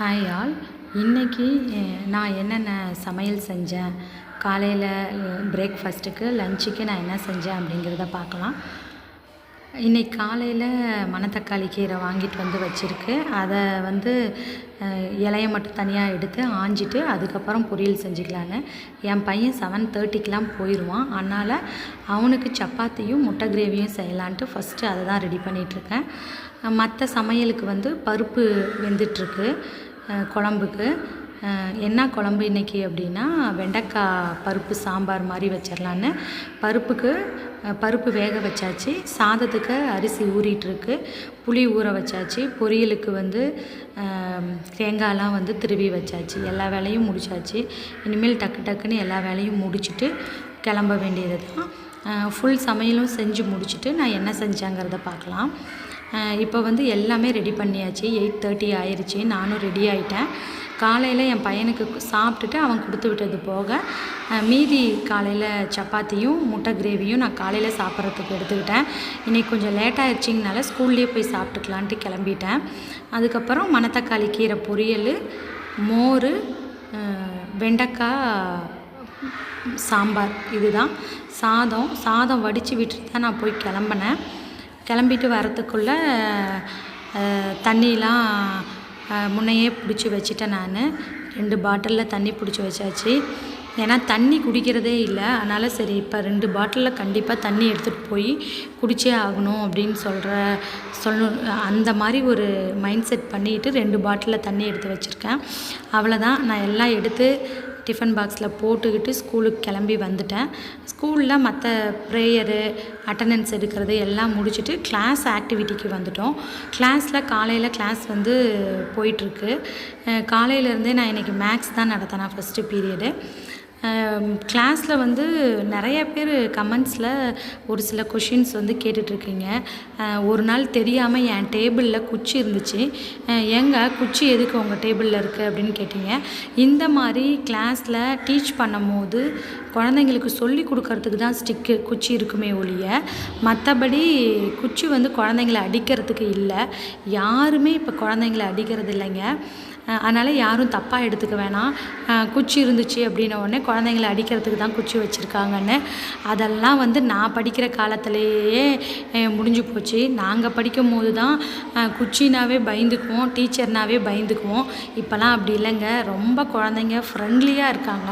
Hi all இன்னைக்கு நான் என்னென்ன சமையல் செஞ்சேன்? காலையில் பிரேக்ஃபாஸ்ட்டுக்கு லஞ்சுக்கு நான் என்ன செஞ்சேன் அப்படிங்கிறத பார்க்கலாம். இன்னைக்கு காலையில் மணத்தக்காளி கீரை வாங்கிட்டு வந்து வச்சுருக்கு. அதை வந்து இலைய மட்டும் தனியாக எடுத்து ஆஞ்சிட்டு அதுக்கப்புறம் பொரியல் செஞ்சுக்கலான்னு. என் பையன் செவன் தேர்ட்டிக்கெலாம் போயிடுவான் அதனால் அவனுக்கு சப்பாத்தியும் முட்டை கிரேவியும் செய்யலான்ட்டு ஃபஸ்ட்டு அதை தான் ரெடி பண்ணிகிட்ருக்கேன் மற்ற சமையலுக்கு வந்து பருப்பு வெந்துட்டுருக்கு. குழம்புக்கு. என்ன குழம்பு இன்றைக்கி அப்படின்னா வெண்டைக்காய் பருப்பு சாம்பார் மாதிரி வச்சிடலான்னு பருப்புக்கு பருப்பு வேக வச்சாச்சு. சாதத்துக்கு அரிசி ஊறிட்டுருக்கு. புளி ஊற வச்சாச்சு. பொரியலுக்கு வந்து தேங்காயெலாம் வந்து திருவி வச்சாச்சு. எல்லா வேலையும் முடிச்சாச்சு. இனிமேல் டக்கு டக்குன்னு எல்லா வேலையும் முடிச்சுட்டு கிளம்ப வேண்டியது தான் ஃபுல் சமையலும் செஞ்சு முடிச்சுட்டு நான் என்ன செஞ்சேங்கிறத பார்க்கலாம். இப்போ வந்து எல்லாமே ரெடி பண்ணியாச்சு. எயிட் தேர்ட்டி ஆயிடுச்சு நானும் ரெடி ஆகிட்டேன் காலையில் என் பையனுக்கு சாப்பிட்டுட்டு அவன் கொடுத்து விட்டது போக மீதி காலையில் சப்பாத்தியும் முட்டை கிரேவியும் நான் காலையில் சாப்பிட்றதுக்கு எடுத்துக்கிட்டேன். இன்றைக்கி கொஞ்சம் லேட் ஆயிடுச்சிங்கனால ஸ்கூல்லேயே போய் சாப்பிட்டுக்கலான்ட்டு கிளம்பிட்டேன். அதுக்கப்புறம் மணத்தக்காளி கீரை பொரியல் மோர் வெண்டைக்காய் சாம்பார். இதுதான். சாதம் சாதம் வடித்து விட்டுட்டு தான் நான் போய் கிளம்புனேன். கிளம்பிட்டு வரத்துக்குள்ளே தண்ணியெலாம் முன்னையே பிடிச்சி வச்சுட்டேன் நான். ரெண்டு பாட்டிலில் தண்ணி பிடிச்சி வச்சாச்சு. ஏன்னா தண்ணி குடிக்கிறதே இல்லை. அதனால் சரி இப்போ ரெண்டு பாட்டிலில் கண்டிப்பாக தண்ணி எடுத்துகிட்டு போய் குடித்தே ஆகணும் அப்படின்னு சொல்கிற சொல்லணும் அந்த மாதிரி ஒரு மைண்ட் செட் பண்ணிவிட்டு ரெண்டு பாட்டிலில் தண்ணி எடுத்து வச்சுருக்கேன். அவ்வளோதான் நான் எல்லாம் எடுத்து டிஃபன் பாக்ஸில் போட்டுக்கிட்டு ஸ்கூலுக்கு கிளம்பி வந்துட்டேன். ஸ்கூலில் மற்ற ப்ரேயரு அட்டண்டன்ஸ் எடுக்கிறது எல்லாம் முடிச்சுட்டு கிளாஸ் ஆக்டிவிட்டிக்கு வந்துட்டோம். கிளாஸில் காலையில் கிளாஸ் வந்து போயிட்டுருக்கு. காலையிலேருந்தே நான் இன்றைக்கி மேக்ஸ் தான் நடத்தினேன் ஃபஸ்ட்டு பீரியடு கிளாஸில் வந்து நிறைய பேர் கமெண்ட்ஸில் ஒரு சில கொஷின்ஸ் வந்து கேட்டுட்ருக்கீங்க. ஒரு நாள் தெரியாமல் என் டேபிளில் குச்சி இருந்துச்சு. எங்கே குச்சி எதுக்கு உங்கள் டேபிளில் இருக்குது அப்படின்னு கேட்டிங்க. இந்த மாதிரி கிளாஸில் டீச் பண்ணும் போது குழந்தைங்களுக்கு சொல்லி கொடுக்கறதுக்கு தான் ஸ்டிக்கு குச்சி இருக்குமே ஒழிய மற்றபடி குச்சி வந்து குழந்தைங்கள அடிக்கிறதுக்கு இல்லை. யாருமே இப்போ குழந்தைங்கள அடிக்கிறது இல்லைங்க. அதனால் யாரும் தப்பாக எடுத்துக்க வேணாம். குச்சி இருந்துச்சு அப்படின்ன உடனே குழந்தைங்கள அடிக்கிறதுக்கு தான் குச்சி வச்சுருக்காங்கன்னு. அதெல்லாம் வந்து நான் படிக்கிற காலத்திலேயே முடிஞ்சு போச்சு. நாங்கள் படிக்கும் போது தான் குச்சினாவே பயந்துக்குவோம் டீச்சர்னாவே பயந்துக்குவோம். இப்போலாம் அப்படி இல்லைங்க. ரொம்ப குழந்தைங்க ஃப்ரெண்ட்லியாக இருக்காங்க.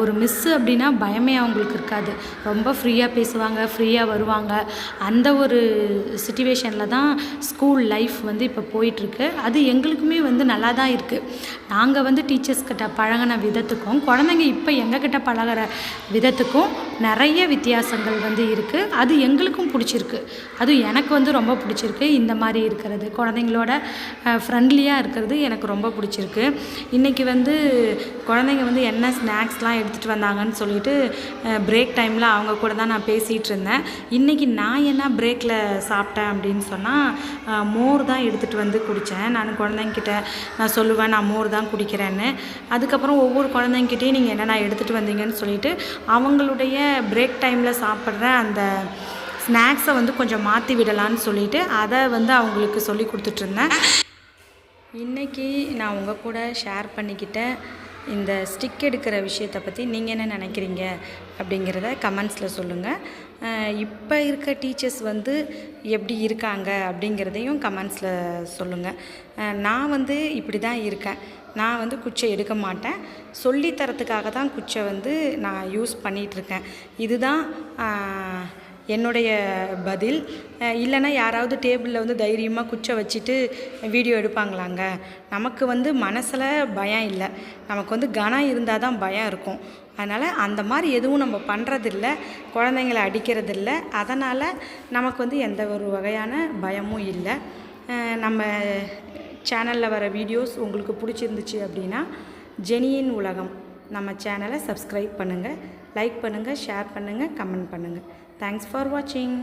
ஒரு மிஸ்ஸு அப்படின்னா பயமே அவங்களுக்கு இருக்காது. ரொம்ப ஃப்ரீயாக பேசுவாங்க ஃப்ரீயாக வருவாங்க. அந்த ஒரு சுச்சுவேஷனில் தான் ஸ்கூல் லைஃப் வந்து இப்போ போயிட்டுருக்கு. அது எங்களுக்குமே வந்து நல்லா தான் இருக்குது நாங்கள் வந்து டீச்சர்ஸ்கிட்ட பழகின விதத்துக்கும் குழந்தைங்க இப்போ எங்கக்கிட்ட பழகிற விதத்துக்கும் நிறைய வித்தியாசங்கள் வந்து இருக்குது அது எங்களுக்கும் பிடிச்சிருக்கு. அது எனக்கு வந்து ரொம்ப பிடிச்சிருக்கு. இந்த மாதிரி இருக்கிறது. குழந்தைங்களோட ஃப்ரெண்ட்லியாக இருக்கிறது எனக்கு ரொம்ப பிடிச்சிருக்கு. இன்றைக்கி வந்து குழந்தைங்க வந்து என்ன ஸ்நாக்ஸ்லாம் எடுத்துகிட்டு வந்தாங்கன்னு சொல்லிட்டு பிரேக் டைமில் அவங்க கூட தான் நான் பேசிகிட்டு இருந்தேன். இன்றைக்கி நான் என்ன பிரேக்கில் சாப்பிட்டேன் அப்படின்னு சொன்னால் மோர் தான் எடுத்துகிட்டு வந்து குடித்தேன் நான் குழந்தைங்கிட்ட நான் சொல்லுவேன் நான் மோர் தான் குடிக்கிறேன்னு. அதுக்கப்புறம் ஒவ்வொரு குழந்தைங்கிட்டையும் நீங்கள் என்னென்ன எடுத்துகிட்டு வந்தீங்கன்னு சொல்லிட்டு அவங்களுடைய பிரேக் டைமில் சாப்பிட்ற அந்த ஸ்நாக்ஸை வந்து கொஞ்சம் மாற்றி விடலான்னு சொல்லிட்டு அதை வந்து அவங்களுக்கு சொல்லி கொடுத்துட்ருந்தேன். இன்றைக்கி நான் உங்கள் கூட ஷேர் பண்ணிக்கிட்ட இந்த ஸ்டிக் எடுக்கிற விஷயத்தை பற்றி நீங்கள் என்ன நினைக்கிறீங்க? அப்படிங்கிறத கமெண்ட்ஸில் சொல்லுங்கள் இப்போ இருக்க டீச்சர்ஸ் வந்து எப்படி இருக்காங்க அப்படிங்கிறதையும் கமெண்ட்ஸில் சொல்லுங்கள் நான் வந்து இப்படி தான் இருக்கேன். நான் வந்து குச்சை எடுக்க மாட்டேன். சொல்லித்தரத்துக்காக தான் குச்சை வந்து நான் யூஸ் பண்ணிகிட்ருக்கேன். இதுதான் என்னுடைய பதில். இல்லைன்னா யாராவது டேபிளில் வந்து தைரியமாக குச்சை வச்சுட்டு வீடியோ எடுப்பாங்களாங்க? நமக்கு வந்து மனசில் பயம் இல்லை. நமக்கு வந்து கனம் இருந்தால் தான் பயம் இருக்கும். அதனால் அந்த மாதிரி எதுவும் நம்ம பண்ணுறதில்ல குழந்தைங்கள அடிக்கிறதில்ல. அதனால் நமக்கு வந்து எந்த ஒரு வகையான பயமும் இல்லை. நம்ம சேனலில் வர வீடியோஸ் உங்களுக்கு பிடிச்சிருந்துச்சு அப்படின்னா ஜெனியின் உலகம். நம்ம சேனலை சப்ஸ்கிரைப் பண்ணுங்கள் லைக் பண்ணுங்கள் ஷேர் பண்ணுங்கள் கமெண்ட் பண்ணுங்கள் தேங்க்ஸ் ஃபார் வாட்சிங்